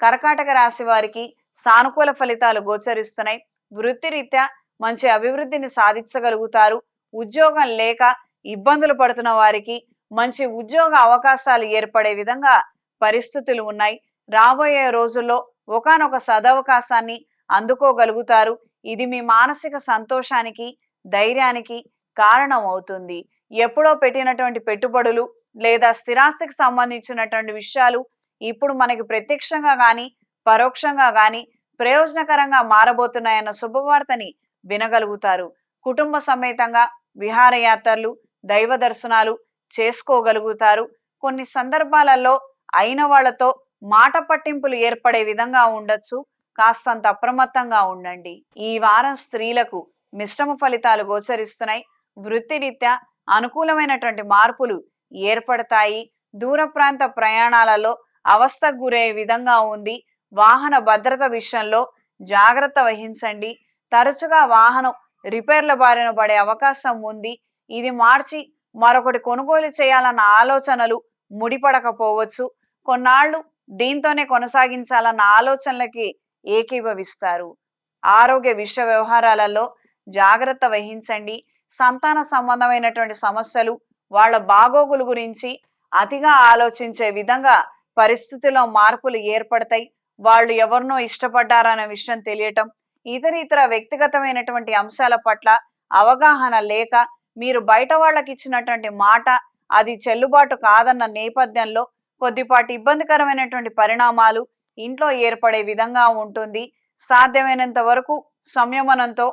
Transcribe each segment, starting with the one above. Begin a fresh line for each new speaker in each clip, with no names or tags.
కర్కాటక రాశి వారికి సానుకూల ఫలితాలు గోచరిస్తున్నాయి. వృత్తిరీత్యా మంచి అభివృద్ధిని సాధించగలుగుతారు. ఉద్యోగం లేక ఇబ్బందులు పడుతున్న వారికి మంచి ఉద్యోగ అవకాశాలు ఏర్పడే విధంగా పరిస్థితులు ఉన్నాయి. రాబోయే రోజుల్లో ఒకానొక సదవకాశాన్ని అందుకోగలుగుతారు. ఇది మీ మానసిక సంతోషానికి ధైర్యానికి కారణం అవుతుంది. ఎప్పుడో పెట్టినటువంటి పెట్టుబడులు లేదా స్థిరాస్తికి సంబంధించినటువంటి విషయాలు ఇప్పుడు మనకి ప్రత్యక్షంగా గాని పరోక్షంగా గాని ప్రయోజనకరంగా మారబోతున్నాయన్న శుభవార్తని వినగలుగుతారు. కుటుంబ సమేతంగా విహారయాత్రలు దైవ దర్శనాలు చేసుకోగలుగుతారు. కొన్ని సందర్భాలలో అయిన వాళ్ళతో మాట పట్టింపులు ఏర్పడే విధంగా ఉండొచ్చు. కాస్తంత అప్రమత్తంగా ఉండండి. ఈ వారం స్త్రీలకు మిశ్రమ ఫలితాలు గోచరిస్తున్నాయి. వృత్తిరీత్యా అనుకూలమైనటువంటి మార్పులు ఏర్పడతాయి. దూర ప్రాంత ప్రయాణాలలో అవస్థకు గురయ్యే విధంగా ఉంది. వాహన భద్రత విషయంలో జాగ్రత్త వహించండి. తరచుగా వాహనం రిపేర్ల బారిన పడే అవకాశం ఉంది. ఇది మార్చి మరొకటి కొనుగోలు చేయాలన్న ఆలోచనలు ముడిపడకపోవచ్చు. కొన్నాళ్ళు దీంతోనే కొనసాగించాలన్న ఆలోచనలకి ఏకీభవిస్తారు. ఆరోగ్య విషయ వ్యవహారాలలో జాగ్రత్త వహించండి. సంతాన సంబంధమైనటువంటి సమస్యలు వాళ్ళ బాగోగులు గురించి అతిగా ఆలోచించే విధంగా పరిస్థితిలో మార్పులు ఏర్పడతాయి. వాళ్ళు ఎవరినో ఇష్టపడ్డారన్న విషయం తెలియటం ఇతర ఇతర వ్యక్తిగతమైనటువంటి అంశాల పట్ల అవగాహన లేక మీరు బయట వాళ్ళకి ఇచ్చినటువంటి మాట అది చెల్లుబాటు కాదన్న నేపథ్యంలో కొద్దిపాటి ఇబ్బందికరమైనటువంటి పరిణామాలు ఇంట్లో ఏర్పడే విధంగా ఉంటుంది. సాధ్యమైనంత వరకు సంయమనంతో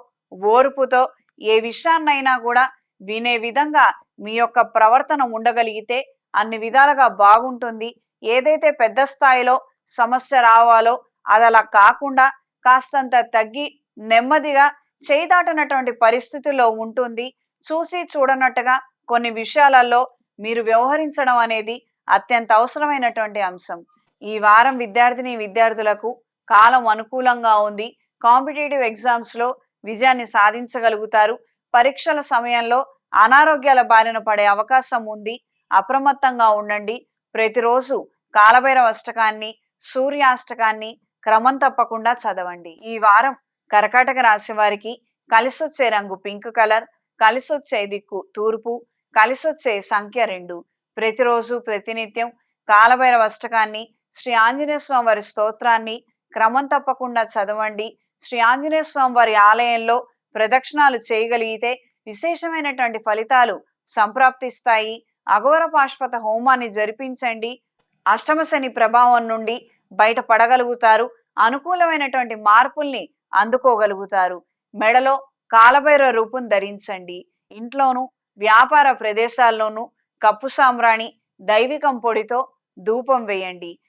ఓర్పుతో ఏ విషయాన్నైనా కూడా వినే విధంగా మీ యొక్క ప్రవర్తన ఉండగలిగితే అన్ని విధాలుగా బాగుంటుంది. ఏదైతే పెద్ద స్థాయిలో సమస్య రావాలో అది అలా కాకుండా కాస్తంత తగ్గి నెమ్మదిగా చేదాటనటువంటి పరిస్థితుల్లో ఉంటుంది. చూసి చూడనట్టుగా కొన్ని విషయాలలో మీరు వ్యవహరించడం అనేది అత్యంత అవసరమైనటువంటి అంశం. ఈ వారం విద్యార్థిని విద్యార్థులకు కాలం అనుకూలంగా ఉంది. కాంపిటేటివ్ ఎగ్జామ్స్లో విజయాన్ని సాధించగలుగుతారు. పరీక్షల సమయంలో అనారోగ్యాల బారిన పడే అవకాశం ఉంది. అప్రమత్తంగా ఉండండి. ప్రతిరోజు కాలభైరవ అష్టకాన్ని సూర్యాష్టకాన్ని క్రమం తప్పకుండా చదవండి. ఈ వారం కర్కాటక రాశి వారికి కలిసొచ్చే రంగు పింక్ కలర్ కలిసొచ్చే దిక్కు తూర్పు కలిసొచ్చే సంఖ్య రెండు. ప్రతిరోజు ప్రతినిత్యం కాలభైరవ అష్టకాన్ని శ్రీ ఆంజనేయ స్వామి వారి స్తోత్రాన్ని క్రమం తప్పకుండా చదవండి. శ్రీ ఆంజనేయ స్వామి వారి ఆలయంలో ప్రదక్షిణాలు చేయగలిగితే విశేషమైనటువంటి ఫలితాలు సంప్రాప్తిస్తాయి. అగోర పాష్పత హోమాన్ని జరిపించండి. అష్టమ శని ప్రభావం నుండి బయటపడగలుగుతారు అనుకూలమైనటువంటి మార్పుల్ని అందుకోగలుగుతారు. మెడలో కాలభైరవ రూపం ధరించండి. ఇంట్లోనూ వ్యాపార ప్రదేశాల్లోనూ కప్పు సాంబ్రాణి దైవికం పొడితో ధూపం వేయండి.